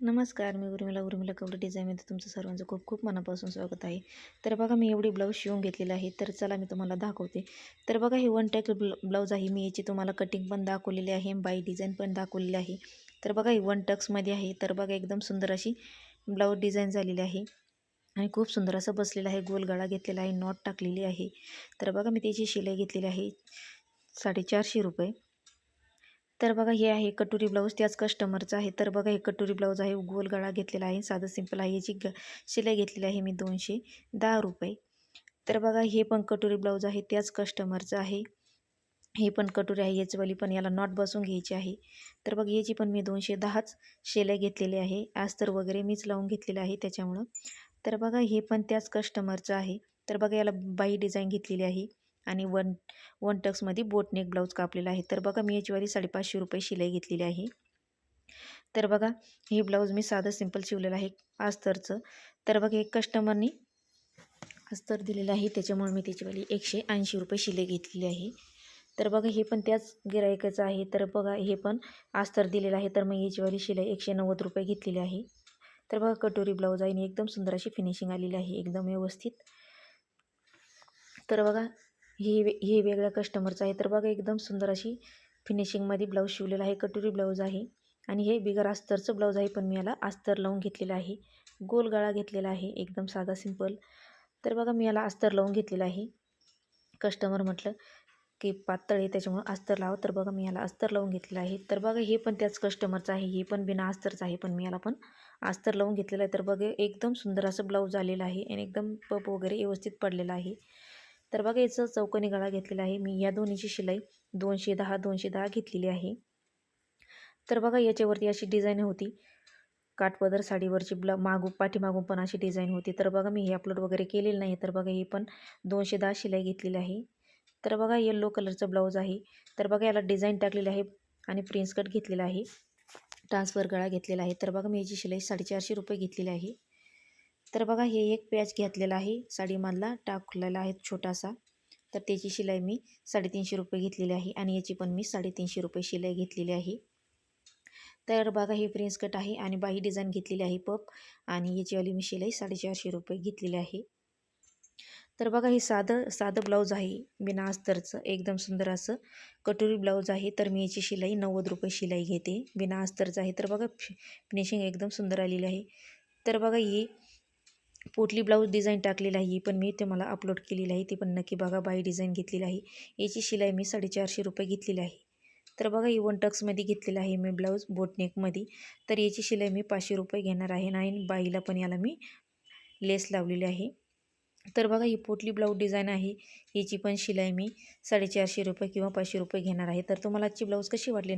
नमस्कार मी उर्मिला. उर्मिला कपडे डिझाईनमध्ये तुमचं सर्वांचं खूप खूप मनापासून स्वागत आहे. तर बघा मी एवढी ब्लाऊज शिवून घेतलेली आहे तर चला मी तुम्हाला दाखवते. तर बघा हे वन टॅक ब्ल ब्लाऊज आहे. मी याची तुम्हाला कटिंग पण दाखवलेली आहे बाई डिझाईन पण दाखवलेली आहे. तर बघा ही वन टक्समध्ये आहे. तर बघा एकदम सुंदर अशी ब्लाऊज डिझाईन झालेली आहे. आणि खूप सुंदर असं बसलेलं आहे. गोल गळा घेतलेला आहे नॉट टाकलेली आहे. तर बघा मी त्याची शिलाई घेतलेली आहे. साडेचारशे रुपये. तर बघा हे आहे कटोरी ब्लाऊज त्याच कस्टमरचं आहे. तर बघा हे कटोरी ब्लाऊज आहे गोल गळा घेतलेला आहे साधं सिंपल आहे. याची ग शिलाई घेतलेली आहे मी दोनशे दहा रुपये. तर बघा हे पण कटोरी ब्लाऊज आहे त्याच कस्टमरचं आहे. हे पण कटोरी आहे याचीवाली पण याला नॉट बसून घ्यायची आहे. तर बघ याची पण मी दोनशे दहाच शिलाई घेतलेली आहे. अस्तर वगैरे मीच लावून घेतलेलं आहे त्याच्यामुळं. तर बघा हे पण त्याच कस्टमरचं आहे. तर बघा याला बाई डिझाईन घेतलेली आहे. आणि वन वन टक्समध्ये बोटनेक ब्लाऊज कापलेला आहे. तर बघा मी याचीवाली साडेपाचशे रुपये शिलाई घेतलेली आहे. तर बघा हे ब्लाऊज मी साधं सिंपल शिवलेलं आहे अस्तरचं. तर बघा एक कस्टमरनी अस्तर दिलेलं आहे. त्याच्यामुळे मी त्याचीवाली एकशे ऐंशी रुपये शिलाई घेतलेली आहे. तर बघा हे पण त्याच गिरायकाचं आहे. तर बघा हे पण अस्तर दिलेलं आहे. तर मग याचीवाली शिलाई एकशे नव्वद रुपये घेतलेली आहे. तर बघा कटोरी ब्लाऊज आहे आणि एकदम सुंदर अशी फिनिशिंग आलेली आहे. एकदम व्यवस्थित. तर बघा हे वे हे वेगळ्या कस्टमरचं आहे. तर बघा एकदम सुंदर अशी फिनिशिंगमध्ये ब्लाऊज शिवलेला आहे. कटोरी ब्लाऊज आहे. आणि हे बिगर अस्तरचं ब्लाऊज आहे पण मी याला अस्तर लावून घेतलेलं आहे. गोल गळा घेतलेला आहे. एकदम साधा सिंपल तर बघा मी याला अस्तर लावून घेतलेलं आहे. कस्टमर म्हटलं की पातळ आहे त्याच्यामुळं अस्तर लावा. तर बघा मी याला अस्तर लावून घेतलेलं आहे. तर बघा हे पण त्याच कस्टमरचं आहे. हे पण बिना अस्तरचं आहे पण मी याला पण अस्तर लावून घेतलेलं आहे. तर बघा एकदम सुंदर असं ब्लाऊज आलेलं आहे. आणि एकदम पप वगैरे व्यवस्थित पडलेलं आहे. तर बघा याचं चौकोनी गळा घेतलेला आहे. मी या दोन्हीची शिलाई दोनशे दहा दोनशे दहा घेतलेली आहे. तर बघा याच्यावरती अशी डिझाईन होती. काठपदर साडीवरची ब्ला मागू पाठीमागून पण अशी डिझाईन होती. तर बघा मी हे अपलोड वगैरे केलेलं नाही. तर बघा ही पण दोनशे दहा शिलाई घेतलेली आहे. तर बघा येल्लो कलरचं ब्लाऊज आहे. तर बघा याला डिझाईन टाकलेली आहे आणि प्रिन्स कट घेतलेला आहे. ट्रान्सफर गळा घेतलेला आहे. तर बघा मी याची शिलाई साडेचारशे रुपये घेतलेली आहे. तर बघा हे एक पॅच घेतलेला आहे. साडीमधला टाकलेला आहे छोटासा. तर त्याची शिलाई मी साडेतीनशे रुपये घेतलेली आहे आणि याची पण मी साडेतीनशे रुपये शिलाई घेतलेली आहे. तर बघा हे प्रिन्स कट आहे आणि बाही डिझाईन घेतलेली आहे पप आणि याचीवाली मी शिलाई साडेचारशे रुपये घेतलेली आहे. तर बघा हे साधं साधं ब्लाऊज आहे बिना अस्तरचं. एकदम सुंदर असं कटोरी ब्लाऊज आहे. तर मी याची शिलाई नव्वद रुपये शिलाई घेते. बिना अस्तरचं आहे. तर बघा फिनिशिंग एकदम सुंदर आलेली आहे. तर बघा ही पोटली ब्लाऊज डिझाईन टाकलेली आहे ही पण मी ते मला अपलोड केलेली आहे ती पण नक्की बघा बाई डिझाईन घेतलेली आहे. याची शिलाई मी साडेचारशे रुपये घेतलेली आहे. तर बघा ही वन टक्समध्ये घेतलेलं आहे मी ब्लाऊज बोटनेकमध्ये तर याची शिलाई मी पाचशे रुपये घेणार आहे नाही बाईला पण याला मी लेस लावलेली आहे. तर बघा ही पोटली ब्लाऊज डिझाईन आहे याची पण शिलाई मी साडेचारशे रुपये किंवा पाचशे रुपये घेणार आहे. तर तुम्हाला आजची ब्लाऊज कशी वाटली?